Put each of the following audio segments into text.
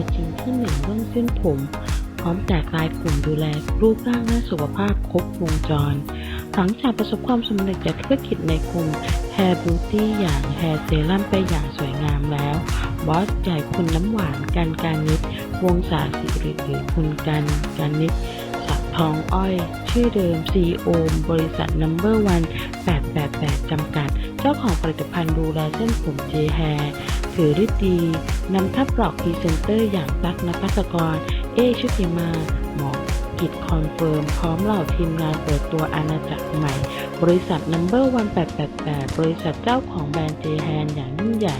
ตัวจริงที่หนึ่งเรื่องเส้นผม พร้อมแจกลายกลุ่มดูแลรูปร่างและสุขภาพครบวงจร หลังจากประสบความสำเร็จจากธุรกิจในกลุ่ม Hair Beauty อย่าง Hair Serum ไปอย่างสวยงามแล้ว บอสใหญ่คุณน้ำหวานกันการนิดวงศาสิริหรือคุณกันการนิดสักท องอ้อย ชื่อเดิม CEO บริษัท Number One 888 จำกัด เจ้าของผลิตภัณฑ์ดูแลเส้นผม J Hair ถือฤทธิ์ดีนำทัพหลอกพรีเซนเตอร์อย่างตักนภัสกร เอชุติมา หมอกิจคอนเฟิร์ม พร้อมเหล่าทีมงานเปิดตัวอาณาจักรใหม่ บริษัท Number One 888 บริษัทเจ้าของแบรนด์ J Hair อย่างยิ่งใหญ่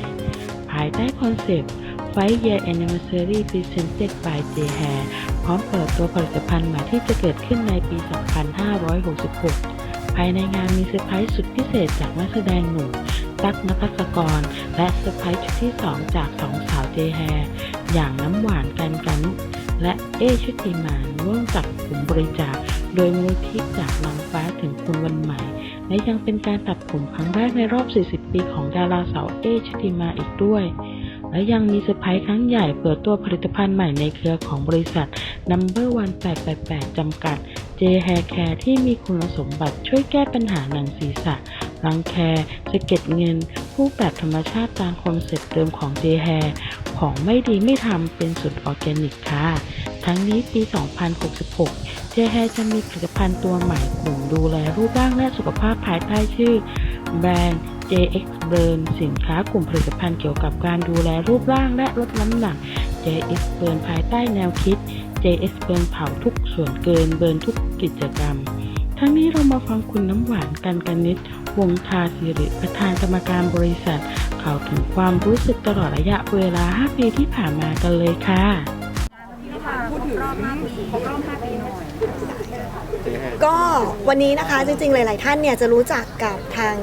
ภายใต้คอนเซปต์ Five Year Anniversary Presented by J Hair พร้อมเปิดตัวผลิตภัณฑ์ใหม่ที่จะเกิดขึ้นในปี 2566 ภายในงานมีเซอร์ไพรส์สุดพิเศษจากนักแสดงหนุ่มตั๊กนภัสกร และเซอร์ไพรส์ชุดที่ 2 จากสองสาวเจแฮอย่างน้ำหวานกันกันและเอชุติมาร่วมกับกลุ่มบริจาค โดยมูลที่จากนางฟ้าถึงคุณวันใหม่ และยังเป็นการตัดผมครั้งแรกในรอบ 40 ปีของดาราสาวเอชุติมาอีกด้วย และยังมีเซอร์ไพรส์ครั้งใหญ่เปิดตัวผลิตภัณฑ์ใหม่ในเครือของบริษัท Number One 888 จำกัด J Hair Care ที่มีคุณสมบัติช่วยแก้ปัญหาหนังศีรษะ รังแคสะเก็ดเงิน ผู้แบบธรรมชาติตามคอนเซ็ปต์เดิมของ J Hair ของไม่ดีไม่ทำเป็นสุดออร์แกนิกค่ะ ทั้งนี้ปี 2066 J Hair จะมีผลิตภัณฑ์ตัวใหม่กลุ่มดูแลรูปร่างและสุขภาพภายใต้ชื่อแบรนด์ JX Burn สินค้ากลุ่มผลิตภัณฑ์เกี่ยวกับการดูแลรูปร่างและลดน้ำหนัก JX Burn ภายใต้แนวคิด JX Burn เผาทุกส่วนเกินเบิร์นทุกกิจกรรม ทั้งนี้เรามาฟังคุณน้ำหวานกันกันนิด วงทาสิริประธานกรรมการบริษัทกล่าวถึงความรู้สึกตลอดระยะเวลา 5 ปีที่ผ่านมากันเลยค่ะพูดถึงรอบ5ปีครบรอบ5ปีหน่อย ก็วันนี้นะคะจริงๆ หลาย ๆ ท่านเนี่ยจะรู้จักกับทาง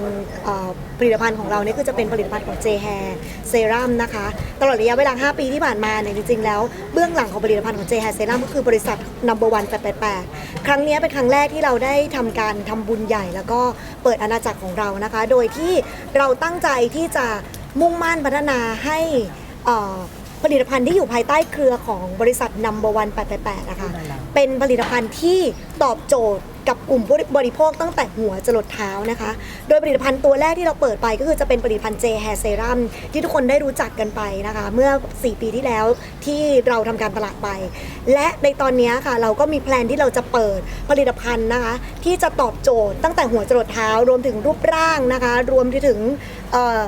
ผลิตภัณฑ์ของเราเนี่ยคือจะเป็นผลิตภัณฑ์ของ J Hair Serum นะคะ ตลอดระยะเวลา 5 ปีที่ผ่านมาเนี่ยจริง ๆ แล้วเบื้องหลังของผลิตภัณฑ์ของ J Hair Serum ก็คือบริษัท Number One 888 ครั้งนี้เป็นครั้งแรกที่เราได้ทำการทำบุญใหญ่ แล้วก็เปิดอาณาจักรของเรานะคะ โดยที่เราตั้งใจที่จะมุ่งมั่นพัฒนาให้อ่อ ผลิตภัณฑ์ที่อยู่ภายใต้เครือของบริษัท Number One 888นะคะเป็นผลิตภัณฑ์ที่ตอบโจทย์กับกลุ่มผู้บริโภคตั้งแต่หัวจรดเท้านะคะ โดยผลิตภัณฑ์ตัวแรกที่เราเปิดไปก็คือจะเป็นผลิตภัณฑ์ J Hair Serum ที่ทุกคนได้รู้จักกันไปนะคะ เมื่อ 4 ปีที่แล้วที่เราทำการตลาดไป และในตอนนี้ค่ะเราก็มีแพลนที่เราจะเปิดผลิตภัณฑ์นะคะ ที่จะตอบโจทย์ตั้งแต่หัวจรดเท้ารวมถึงรูปร่างนะคะ รวมถึงเอ่อ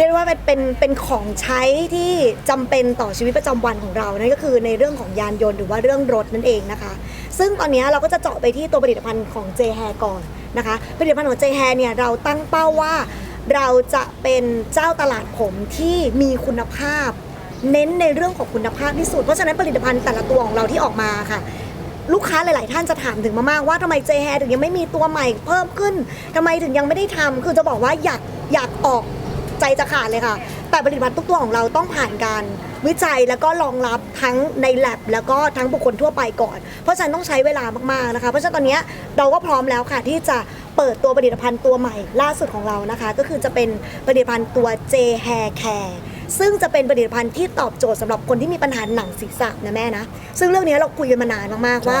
เรียกได้ว่าเป็นเป็นของใช้ที่จำเป็นต่อชีวิตประจำวันของเรานั่นก็คือในเรื่องของยานยนต์หรือว่าเรื่องรถนั่นเองนะคะ ซึ่งตอนนี้เราก็จะเจาะไปที่ตัวผลิตภัณฑ์ของ J Hair ก่อนนะคะผลิตภัณฑ์ของ J Hair เนี่ยเราตั้งเป้าว่าเราจะเป็นเจ้าตลาดผมที่มีคุณภาพ เน้นในเรื่องของคุณภาพที่สุด เพราะฉะนั้นผลิตภัณฑ์แต่ละตัวของเราที่ออกมาค่ะลูกค้าหลาย ๆ ท่านจะถามถึงมามากๆว่าทำไม J Hair ถึงยังไม่มีตัวใหม่เพิ่มขึ้นทำไมถึงยังไม่ได้ทำคือจะบอกว่าอยากอยากออก ใจจะขาดเลยค่ะ แต่ผลิตภัณฑ์ทุกตัวของเราต้องผ่านการวิจัยแล้วก็รองรับทั้งใน lab แล้วก็ทั้งบุคคลทั่วไปก่อน เพราะฉะนั้นต้องใช้เวลามากๆนะคะ เพราะฉะนั้นตอนนี้เราก็พร้อมแล้วค่ะที่จะเปิดตัวผลิตภัณฑ์ตัวใหม่ล่าสุดของเรานะคะ ก็คือจะเป็นผลิตภัณฑ์ตัว J Hair Care ซึ่งจะเป็นผลิตภัณฑ์ที่ตอบโจทย์สำหรับคนที่มีปัญหาหนังศีรษะนะแม่นะ ซึ่งเรื่องนี้เราคุยกันมานานมากๆว่า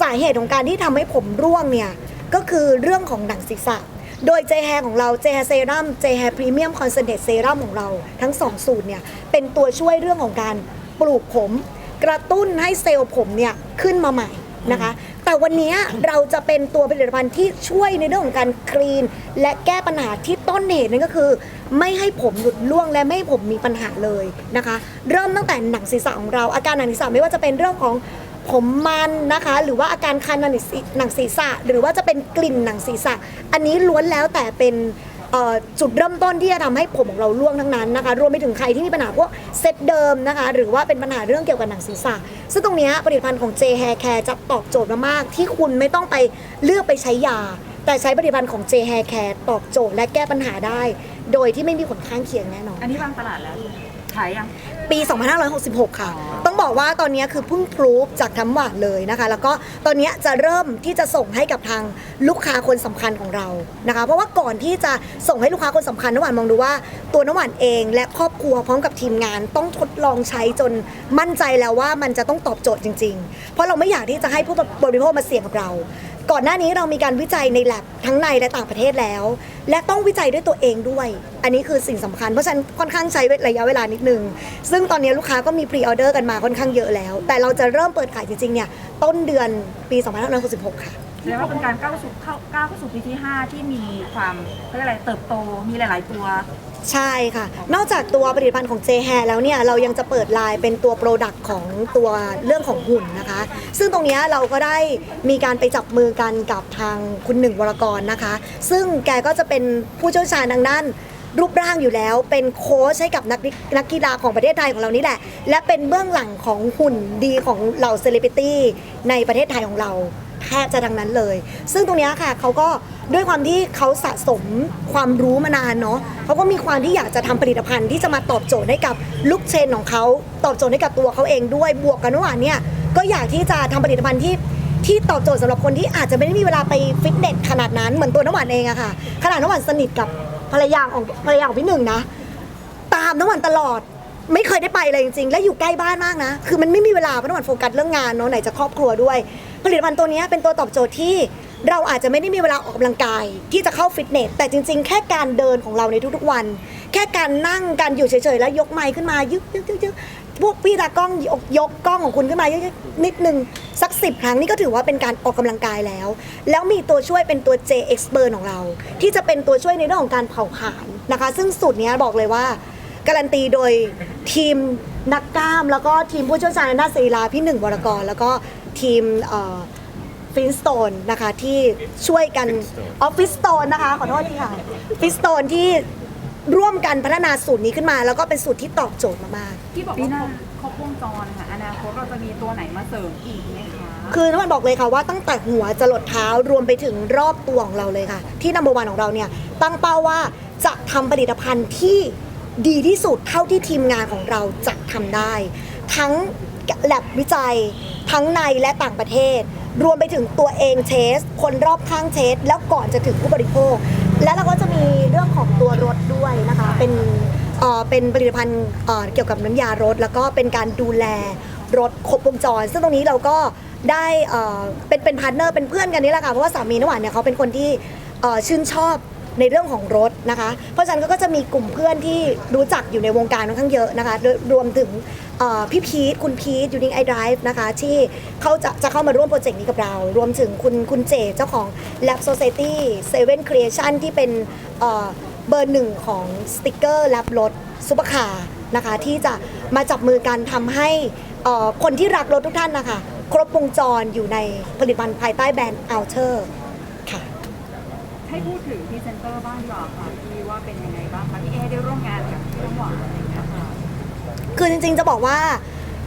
สาเหตุของการที่ทำให้ผมร่วงเนี่ยก็คือเรื่องของหนังศีรษะ โดย J Hair ของเรา J Hair Serum J Hair Premium Concentrate Serum ของเราทั้ง 2 สูตรเนี่ยเป็นตัวช่วยเรื่องของการปลูกผม กระตุ้นให้เซลล์ผมเนี่ยขึ้นมาใหม่นะคะ แต่วันนี้เราจะเป็นตัวผลิตภัณฑ์ที่ช่วยในเรื่องของการคลีน และแก้ปัญหาที่ต้นเหตุนั่นก็คือ ไม่ให้ผมหลุดร่วงและไม่ให้ผมมีปัญหาเลยนะคะ เริ่มตั้งแต่หนังศีรษะของเราอาการหนังศีรษะไม่ว่าจะเป็นเรื่องของ ผมมันนะคะ หรือว่าอาการคันหนังศีรษะ หรือว่าจะเป็นกลิ่นหนังศีรษะ อันนี้ล้วนแล้วแต่เป็นจุดเริ่มต้นที่จะทำให้ผมของเราร่วงทั้งนั้นนะคะ รวมไปถึงใครที่มีปัญหาพวกเซตเดิมนะคะ หรือว่าเป็นปัญหาเรื่องเกี่ยวกับหนังศีรษะ ซึ่งตรงนี้ผลิตภัณฑ์ของ J Hair Care จะตอบโจทย์มากๆ ที่คุณไม่ต้องไปเลือกไปใช้ยา แต่ใช้ผลิตภัณฑ์ของ J Hair Care ตอบโจทย์และแก้ปัญหาได้ โดยที่ไม่มีผลข้างเคียงแน่นอน อันนี้วางตลาดแล้วขายยัง ปี 2566 ค่ะต้องต้องบอกว่าตอนนี้คือเพิ่งพรูฟจากน้ำหวานเลยนะคะ แล้วก็ตอนนี้จะเริ่มที่จะส่งให้กับทางลูกค้าคนสำคัญของเรานะคะ เพราะว่าก่อนที่จะส่งให้ลูกค้าคนสำคัญน้ำหวานมองดูว่าตัวน้ำหวานเอง และครอบครัวพร้อมกับทีมงานต้องทดลองใช้จนมั่นใจแล้วว่ามันจะต้องตอบโจทย์จริง ๆ เพราะเราไม่อยากที่จะให้ผู้บริโภคมาเสี่ยงกับเรา ก่อนหน้านี้เรามีการวิจัยในแลบทั้งในและต่างประเทศแล้ว และต้องวิจัยด้วยตัวเองด้วย อันนี้คือสิ่งสำคัญ เพราะฉะนั้นค่อนข้างใช้ระยะเวลานิดนึง ซึ่งตอนนี้ลูกค้าก็มีพรีออเดอร์กันมาค่อนข้างเยอะแล้ว แต่เราจะเริ่มเปิดขายจริงๆเนี่ยต้นเดือนปี2566ค่ะ แสดงว่าเป็นการก้าวสู่เข้าก้าวเข้าสู่ปีที่ 5 ที่มีความเขาเรียกอะไรเติบโตมีหลาย ๆ ตัว ใช่ค่ะ นอกจากตัวผลิตภัณฑ์ของ j h a i r แล้วเนี่ย เรายังจะเปิดไลน์เป็นตัวโปรดักต์ของตัวเรื่องของหุ่นนะคะ ซึ่งตรงเนี้ยเราก็ได้มีการไปจับมือกันกับทางคุณหนึ่งวรกรนะคะ ซึ่งแกก็จะเป็นผู้เชี่ยวชาญทางด้าน รูปร่างอยู่แล้ว เป็นโค้ชให้กับนักนักกีฬาของประเทศไทยของเรานี่แหละ และเป็นเบื้องหลังของหุ่นดีของเหล่าเซเลบริตี้ในประเทศไทยของเรา แทบจะดังนั้นเลย ซึ่งตรงนี้ค่ะเขาก็ด้วยความที่เขาสะสมความรู้มานานเนาะเขาก็มีความที่อยากจะทำผลิตภัณฑ์ที่จะมาตอบโจทย์ให้กับลูกเชนของเขาตอบโจทย์ให้กับตัวเขาเองด้วยบวกกันว่าเนี่ยก็อยากที่จะทำผลิตภัณฑ์ที่ที่ตอบโจทย์สำหรับคนที่อาจจะไม่ได้มีเวลาไปฟิตเนสขนาดนั้นเหมือนตัวน้ำหวานเองอะค่ะขนาดน้ำหวานสนิทกับภรรยาของภรรยาของพี่หนึ่งนะ ตามน้ำหวานตลอดไม่เคยได้ไปเลยจริงๆ และอยู่ใกล้บ้านมากนะ คือมันไม่มีเวลาเพราะน้ำหวานโฟกัสเรื่องงานเนาะไหนจะครอบครัวด้วย ผลิตภัณฑ์ตัวนี้เป็นตัวตอบโจทย์ที่เราอาจจะไม่ได้มีเวลาออกกำลังกายที่จะเข้าฟิตเนส แต่จริงๆ แค่การเดินของเราในทุกๆวัน แค่การนั่งการอยู่เฉยๆ แล้วยกไมค์ขึ้นมายึกยึกยึกยึกพวกพี่ตากล้องยกยกกล้องของคุณขึ้นมายึกๆนิดนึงสักสิบครั้งนี่ก็ถือว่าเป็นการออกกำลังกายแล้ว แล้วมีตัวช่วยเป็นตัว J Expert ของเรา ที่จะเป็นตัวช่วยในเรื่องของการเผาผลาญนะคะ ซึ่งสูตรนี้บอกเลยว่า การันตีโดยทีมนักกล้าม แล้วก็ทีมผู้เชี่ยวชาญด้านศิลาพี่หนึ่งวรกร แล้วก็ ทีมฟินสโตนนะคะที่ช่วยกันออฟฟิศสโตนนะคะขอโทษทีค่ะฟิสโตนที่ร่วมกันพัฒนาสูตรนี้ขึ้นมา แล้วก็เป็นสูตรที่ตอบโจทย์มากที่บอกว่าครบวงจรค่ะอนาคตเราจะมีตัวไหนมาเสริมอีกไหมคะๆคือน้ำมันบอกเลยค่ะว่าตั้งแต่หัวจะหลดเท้ารวมไปถึงรอบตัวของเราเลยค่ะ ที่นัมเบอร์วันของเราเนี่ยตั้งเป้าว่าจะทำผลิตภัณฑ์ที่ดีที่สุดเท่าที่ทีมงานของเราจะทำได้ ทั้งแลบวิจัย ทั้งในและต่างประเทศ รวมไปถึงตัวเองเทสคนรอบข้างเทสแล้วก่อนจะถึงผู้บริโภค และเราก็จะมีเรื่องของตัวรถด้วยนะคะ เป็นเอ่อเป็นผลิตภัณฑ์เอ่อเกี่ยวกับน้ำยารถ แล้วก็เป็นการดูแลรถครบวงจร ซึ่งตรงนี้เราก็ได้เอ่อเป็นเป็นพาร์ทเนอร์เป็นเพื่อนกันนี่แหละค่ะ เพราะว่าสามีน้ำหวานเนี่ยเขาเป็นคนที่เอ่อชื่นชอบในเรื่องของรถนะคะ เพราะฉะนั้นก็จะมีกลุ่มเพื่อนที่รู้จักอยู่ในวงการค่อนข้างเยอะนะคะรวรวมถึง พี่พีทคุณพีทยูนิงไอดริฟนะคะที่เขาจะจะเข้ามาร่วมโปรเจกต์นี้กับเรา รวมถึงคุณคุณเจเจ้าของ Lab Society Seven Creation ที่เป็นเบอร์หนึ่งของสติกเกอร์แลบรถซุปเปอร์คาร์นะคะที่จะมาจับมือกันทำให้คนที่รักรถทุกท่านนะคะครบวงจรอยู่ในผลิตภัณฑ์ภายใต้แบรนด์ Alter ค่ะ ให้พูดถึงพรีเซนเตอร์บ้างดีกว่าค่ะที่ว่าเป็นยังไงบ้างคะพี่เอได้ร่วมงานกับพี่น้ำหวาน ค่ะคือจริงๆจะบอกว่า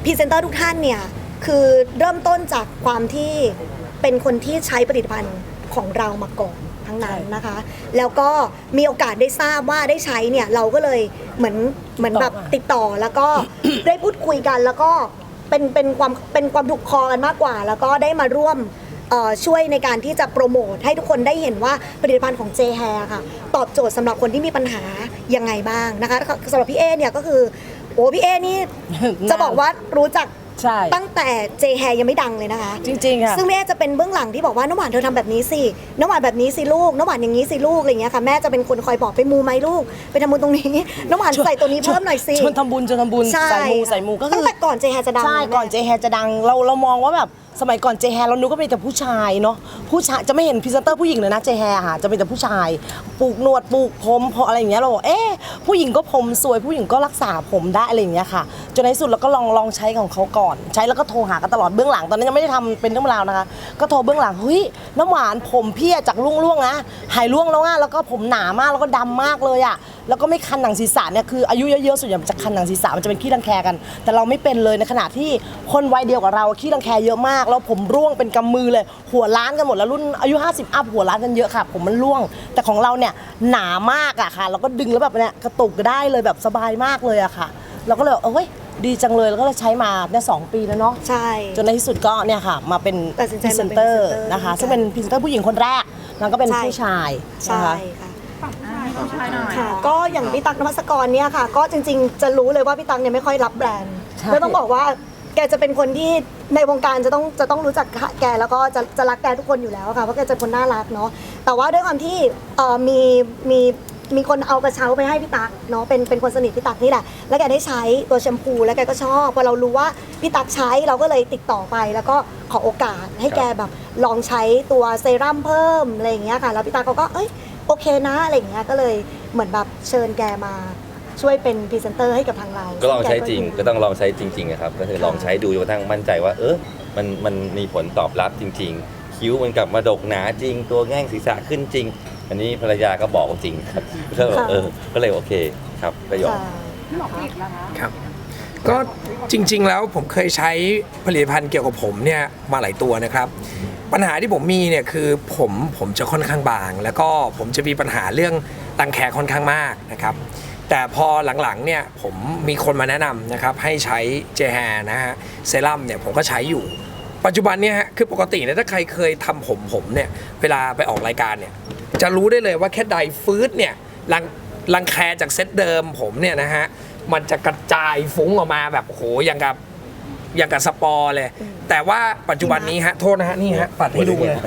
พรีเซนเตอร์ทุกท่านเนี่ย คือเริ่มต้นจากความที่เป็นคนที่ใช้ผลิตภัณฑ์ของเรามาก่อนทั้งนั้นนะคะ แล้วก็มีโอกาสได้ทราบว่าได้ใช้เนี่ย เราก็เลยเหมือนเหมือนแบบติดต่อแล้วก็ ได้พูดคุยกันแล้วก็เป็นเป็นความเป็นความถูกคอกันมากกว่า แล้วก็ได้มาร่วมเอ่อช่วยในการที่จะโปรโมทให้ทุกคนได้เห็นว่าผลิตภัณฑ์ของ J Hair ค่ะ ตอบโจทย์สำหรับคนที่มีปัญหายังไงบ้างนะคะสำหรับพี่เอเนี่ยก็คือ โอ้พี่เอนี่จะบอกว่ารู้จักใช่ตั้งแต่เจแฮยังไม่ดังเลยนะคะ จริงๆค่ะซึ่งแม่จะเป็นเบื้องหลังที่บอกว่าน้ำหวานเธอทำแบบนี้สิน้ำหวานแบบนี้สิลูกน้ำหวานอย่างนี้สิลูกอะไรอย่างเงี้ยค่ะแม่จะเป็นคนคอยบอกไปมูไหมลูก ไปทำบุญตรงนี้น้ำหวานใส่ตัวนี้เพิ่มหน่อยสิชวนทำบุญชวนทำบุญใช่ใส่มูใส่มูก็ตั้คืงอแต่ก่อนเจแฮจะดังใช่เลยแม่ก่อนเจแฮจะดังเราเรามองว่าแบบ สมัยก่อนเจแฮเรานึกว่าเป็นแต่ผู้ชายเนาะผู้ชายจะไม่เห็นพรีเซนเตอร์ผู้หญิงเลยนะเจแฮค่ะจะเป็นแต่ผู้ชายปลูกหนวดปลูกผมพออะไรอย่างเงี้ยเราบอกเอ๊ะผู้หญิงก็ผมสวยผู้หญิงก็รักษาผมได้อะไรอย่างเงี้ยค่ะจนในที่สุดเราก็ลองลองใช้ของเขาก่อน ใช้แล้วก็โทรหากันตลอดเบื้องหลังตอนนั้นยังไม่ได้ทำเป็นเรื่องราวนะคะ ก็โทรเบื้องหลังเฮ้ยน้ำหวานผมพี่อะจากร่วงๆนะหายร่วงแล้วอะแล้วก็ผมหนามากแล้วก็ดำมากเลยอะแล้วก็ไม่คันหนังศีรษะเนี่ยคืออายุเยอะๆส่วนใหญ่มันจะคันหนังศีรษะมันจะเป็นขี้รังแคกัน แต่เราไม่เป็นเลยในขณะที่คนวัยเดียวกับเราขี้รังแคเยอะมากแล้วผมร่วงเป็นกำมือเลย หัวล้านกันหมดแล้วรุ่นอายุ 50 อัพหัวล้านกันเยอะค่ะ ผมมันร่วง แต่ของเราเนี่ยหนามากอะค่ะแล้วก็ดึงแล้วแบบเนี่ยกระตุกได้เลยแบบสบายมากเลยอะค่ะ เราก็เลยบอกเอ้ยดีจังเลยแล้วก็ใช้มาเนี่ยสองปีแล้วเนาะใช่ จนในที่สุดก็เนี่ยค่ะ มาเป็นตัดสินใจพรีมาเซเป็นนเตอร์พรีเซนเตอร์นะคะด้วยกันซึ่งเป็นพรีเซนเตอร์ผู้หญิงคนแรกแล้วก็เป็นใช่ ผู้ชายใช่นะคะ ค่ะฝั่งชายฝั่งชายหน่อยค่ะก็อย่างพี่ตั๊กนภัสกรเนี่ยค่ะ ก็จริงๆ จะรู้เลยว่าพี่ตั๊กเนี่ยไม่ค่อยรับแบรนด์ใช่แล้วต้องบอกว่าแกจะเป็นคนที่ในวงการจะต้องจะต้องรู้จักแกแล้วก็จะจะรักแกทุกคนอยู่แล้วค่ะเพราะแกจะเป็นคนน่ารักเนาะแต่ว่าด้วยความที่เอ่อมีมีมีคนเอากระเช้าไปให้พี่ตักเนาะเป็นเป็นคนสนิทพี่ตักนี่แหละแล้วแกได้ใช้ตัวแชมพูแล้วแกก็ชอบพอเรารู้ว่าพี่ตักใช้เราก็เลยติดต่อไป แล้วก็ขอโอกาสให้แกแบบลองใช้ตัวเซรั่มเพิ่มอะไรอย่างเงี้ยค่ะแล้วพี่ตักเขาก็เอ้ยโอเคนะอะไรอย่างเงี้ยก็เลยเหมือนแบบเชิญแกมา ช่วยเป็นพรีเซนเตอร์ให้กับทางเราก็ลองใช้จริงซึ่แก็ต้องลองใช้จริงๆอะครับก็คือลองใช้ดูจนกระทั่งมั่นใจว่า เออมันมันมีผลตอบรับจริง ๆ คิ้วมันกลับมาดกหนาจริง ตัวแง่งศีรษะขึ้นจริง อันนี้ภรรยาก็บอกว่าจริงครับก็เลยเออก็เลยโอเคครับก็ยอมค่ะพี่หมอพี่อีกแล้วคะครับก็จริง ๆ แล้วผมเคยใช้ผลิตภัณฑ์เกี่ยวกับผมเนี่ยมาหลายตัวนะครับ ปัญหาที่ผมมีเนี่ยคือผมผมจะค่อนข้างบาง แล้วก็ผมจะมีปัญหาเรื่องรังแคค่อนข้างมากนะครับ แต่พอหลังๆเนี่ยผมมีคนมาแนะนำนะครับให้ใช้เจแฮนะฮะเซรั่มเนี่ยผมก็ใช้อยู่ ปัจจุบันเนี่ยฮะคือปกติเนี่ยถ้าใครเคยทำผมผมเนี่ยเวลาไปออกรายการเนี่ยจะรู้ได้เลยว่าแค่ไดฟืดเนี่ยรังรังแคจากเซตเดิมผมเนี่ยนะฮะมันจะกระจายฟุ้งออกมาแบบโอ้โหอย่างกับอย่างกับสปอร์เลย แต่ว่าปัจจุบันนี้ฮะโทษนะฮะนี่ฮะปัดให้ดูเลย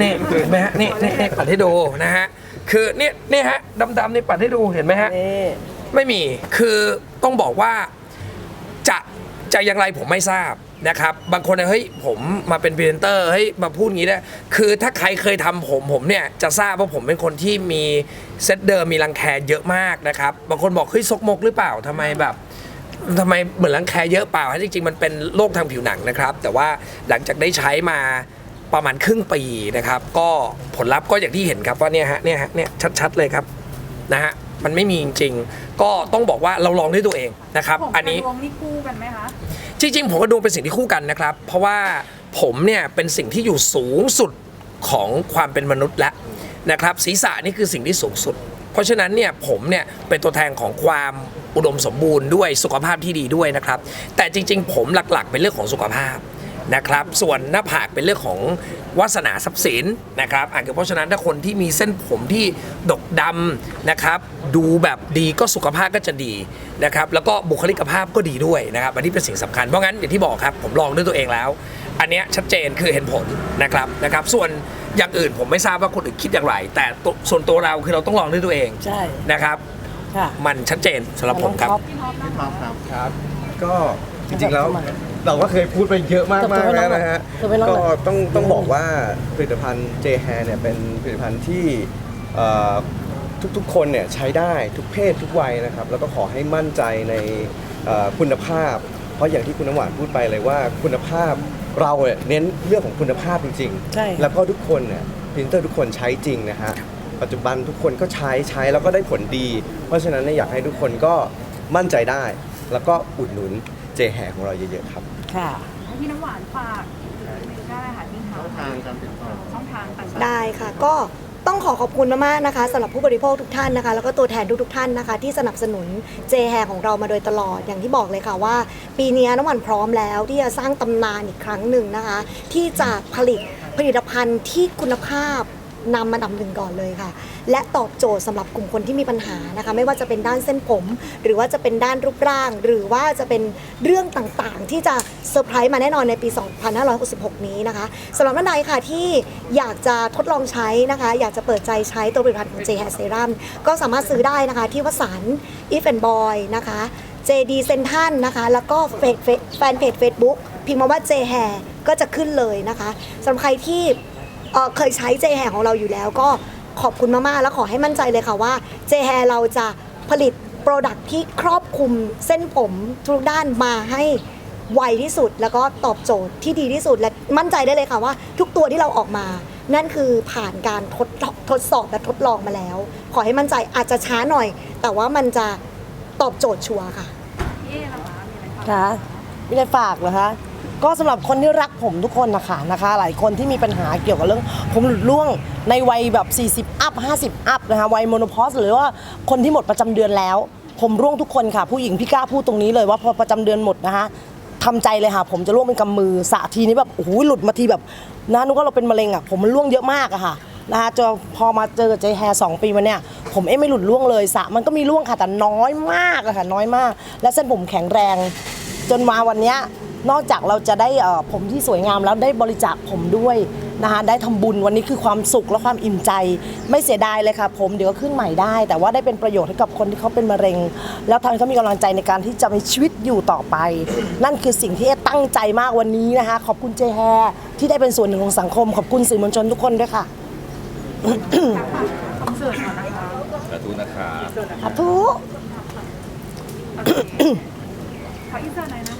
นี่เห็นไหมฮะนี่นี่นี่ปัดให้ดูนะฮะ คือเนี่ยเนี่ยฮะดำๆนี่ปัดให้ดูเห็นไหมฮะ นี่ไม่มี คือต้องบอกว่าจะจะอย่างไรผมไม่ทราบนะครับ บางคนเนี่ยเฮ้ยผมมาเป็นพรีเซนเตอร์เฮ้ยมาพูดงี้ได้คือถ้าใครเคยทำผมผมเนี่ยจะทราบว่าผมเป็นคนที่มีเซตเดิมมีรังแคเยอะมากนะครับ บางคนบอกเฮ้ยซกมกหรือเปล่าทำไมแบบทำไมเหมือนรังแคเยอะเปล่าจริงๆมันเป็นโรคทางผิวหนังนะครับ แต่ว่าหลังจากได้ใช้มา ประมาณครึ่งปีนะครับ ก็ผลลัพธ์ก็อย่างที่เห็นครับว่าเนี่ยฮะเนี่ยฮะเนี่ยชัดๆเลยครับนะฮะมันไม่มีจริงๆ ก็ต้องบอกว่าเราลองด้วยตัวเองนะครับผมอันนี้กับดวงนี่คู่กันไหมคะจริงๆผมกับดวงเป็นสิ่งที่คู่กันนะครับ เพราะว่าผมเนี่ยเป็นสิ่งที่อยู่สูงสุดของความเป็นมนุษย์แล้วนะครับ ศีรษะนี่คือสิ่งที่สูงสุด เพราะฉะนั้นเนี่ยผมเนี่ยเป็นตัวแทนของความอุดมสมบูรณ์ด้วยสุขภาพที่ดีด้วยนะครับ แต่จริง ๆ ผมหลักๆ เป็นเรื่องของสุขภาพ นะครับ ส่วนหน้าผากเป็นเรื่องของวาสนาทรัพย์สินนะครับอะเพราะฉะนั้นถ้าคนที่มีเส้นผมที่ดกดำนะครับ ดูแบบดีก็สุขภาพก็จะดีนะครับ แล้วก็บุคลิกภาพก็ดีด้วยนะครับ อันนี้เป็นสิ่งสำคัญ เพราะงั้นอย่างที่บอกครับ ผมลองด้วยตัวเองแล้ว อันเนี้ยชัดเจนคือเห็นผลนะครับนะครับ ส่วนอย่างอื่นผมไม่ทราบว่าคนอื่นคิดอย่างไร แต่ตัวส่วนตัวเราคือเราต้องลองด้วยตัวเองใช่นะครับค่ะมันชัดเจนสำหรับผมครับครับ ก็ จริงๆแล้วเราก็เคยพูดไปเยอะมากเติบโตมากให้น้แล้องวนะฮะเติบโตให้น้องหน่ก็อยต้องต้องบอกว่าผลิตภัณฑ์ J Hair เนี่ยเป็นผลิตภัณฑ์ที่เอ่อทุกๆ คนเนี่ยใช้ได้ทุกเพศทุกวัยนะครับ แล้วก็ขอให้มั่นใจในเอ่อคุณภาพ เพราะอย่างที่คุณน้ำหวานพูดไปเลยว่าคุณภาพเราเนี่ยเน้นเรื่องของคุณภาพจริงใช่ๆแล้วก็ทุกคนเนี่ยพรีเซนเตอร์ทุกคนใช้จริงนะฮะปัจจุบันทุกคนก็ใช้ใช้แล้วก็ได้ผลดี เพราะฉะนั้นเนี่ยอยากให้ทุกคนก็มั่นใจได้ แล้วก็อุดหนุน เจแห่ของเราเยอะๆครับ ค่ะ ให้พี่น้ำหวานฝากได้ค่ะที่ช่องทางการติดต่อ ช่องทางต่างๆ ได้ค่ะก็ต้องขอขอบคุณมากๆนะคะสำหรับผู้บริโภคทุกท่านนะคะ แล้วก็ตัวแทนทุกๆท่านนะคะ ที่สนับสนุนเจแฮของเรามาโดยตลอดอย่างที่บอกเลยค่ะว่า ปีนี้น้ำหวานพร้อมแล้ว ที่จะสร้างตำนานอีกครั้งหนึ่งนะคะ ที่จะผลิตผลิตภัณฑ์ที่คุณภาพ นำมาดำหนึ่งก่อนเลยค่ะ และตอบโจทย์สำหรับกลุ่มคนที่มีปัญหานะคะ ไม่ว่าจะเป็นด้านเส้นผม หรือว่าจะเป็นด้านรูปร่าง หรือว่าจะเป็นเรื่องต่างๆ ที่จะเซอร์ไพรส์มาแน่นอนในปี 2566 นี้นะคะสำหรับท่านใดค่ะที่อยากจะทดลองใช้นะคะ อยากจะเปิดใจใช้ตัวผลิตภัณฑ์ของ J Hair Serum ก็สามารถซื้อได้นะคะที่วสันต์ If and Boy นะคะ JD Central นะคะ แล้วก็เฟซแฟนเพจ Facebook พิมพ์มาว่า J Hair ก็จะขึ้นเลยนะคะสำหรับใครที่ เอ่อเคยใช้เจแฮของเราอยู่แล้วก็ขอบคุณมาก ๆ แล้วขอให้มั่นใจเลยค่ะว่าเจแฮเราจะผลิตโปรดักที่ครอบคลุมเส้นผมทุกด้านมาให้ไวที่สุดแล้วก็ตอบโจทย์ที่ดีที่สุดและมั่นใจได้เลยค่ะว่า ทุกตัวที่เราออกมา นั่นคือผ่านการทดทดสอบและทดลองมาแล้ว ขอให้มั่นใจอาจจะช้าหน่อย แต่ว่ามันจะตอบโจทย์ชัวร์ค่ะพี่เอ๊ล่ะคะมีอะไรฝากค่ะมีอะไรฝากเหรอคะ ก็สำหรับคนที่รักผมทุกคนนะคะนะคะ หลายคนที่มีปัญหาเกี่ยวกับเรื่อง ผมหลุดร่วงในวัยแบบ 40 อัพ 50 อัพนะคะวัยโมโนพอสหรือว่าคนที่หมดประจำเดือนแล้ว ผมร่วงทุกคนค่ะ ผู้หญิงพี่กล้าพูดตรงนี้เลยว่าพอประจำเดือนหมดนะคะทำใจเลยค่ะ ผมจะร่วงเป็นกำมือสะทีนี้แบบโอ้โหหลุดมาทีแบบนะนึกว่าเราเป็นมะเร็งอะผมมันร่วงเยอะมากอะค่ะนะคะจนพอมาเจอเจแฮร์สองปีมาเนี่ยผมเอ๊ะไม่หลุดร่วงเลยสะมันก็มีร่วงค่ะแต่น้อยมากอะค่ะน้อยมาก และเส้นผมแข็งแรง จนมาวันเนี้ย นอกจากเราจะได้เอ่อผมที่สวยงามแล้วได้บริจาคผมด้วยนะคะได้ทำบุญวันนี้คือความสุขและความอิ่มใจ ไม่เสียดายเลยค่ะ ผมเดี๋ยวก็ขึ้นใหม่ได้ แต่ว่าได้เป็นประโยชน์ให้กับคนที่เขาเป็นมะเร็ง แล้วทำให้เขามีกำลังใจในการที่จะมีชีวิตอยู่ต่อไป นั่นคือสิ่งที่เอ๊ตั้งใจมากวันนี้นะคะ ขอบคุณเจแฮที่ได้เป็นส่วนหนึ่งของสังคม ขอบคุณสื่อมวลชนทุกคนด้วยค่ะคอนเสิร์ตก่อนนะคะสาธุนะครับสาธุขออินเสิร์ตหน่อยนะคะ